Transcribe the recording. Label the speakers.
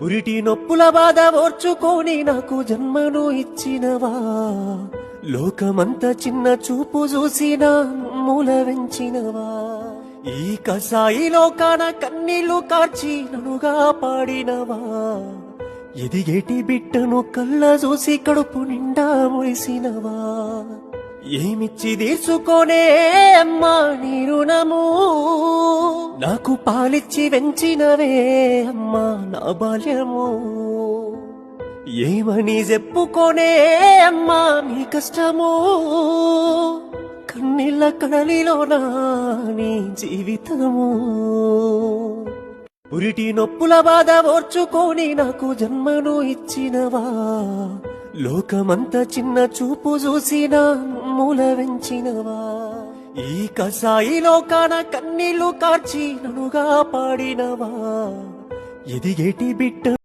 Speaker 1: పురిటి నొప్పుల బాధ ఓర్చుకొని నాకు జన్మను ఇచ్చినవా? లోకమంతా చిన్న చూపు చూసిన మూల వెంచినవా? ఈ కసాయి లోకాన కన్నీళ్ళు కార్చి ననుగా పాడినవా? ఎదిగేటి బిడ్డను కళ్ళ చూసి కడుపు నిండా మురిసినవా? ఏమిచ్చి తీర్చుకోనే అమ్మా నీరు నాకు పాలిచ్చి వెంచినవే అమ్మా నా బాల్యము. ఏమని చెప్పుకోనే అమ్మా నీ కష్టము. కన్నీళ్ళ కడలిలోనా నీ జీవితము. పురిటి నొప్పుల బాధ ఓర్చుకొని నాకు జన్మను ఇచ్చినవా. లోకమంతా చిన్న చూపు చూసిన మూల వెంచినవా. ఈ కసాయి లోకాన కన్నీళ్ళు కార్చి ననుగా పాడినవా? ఎదిగేటి బిడ్డ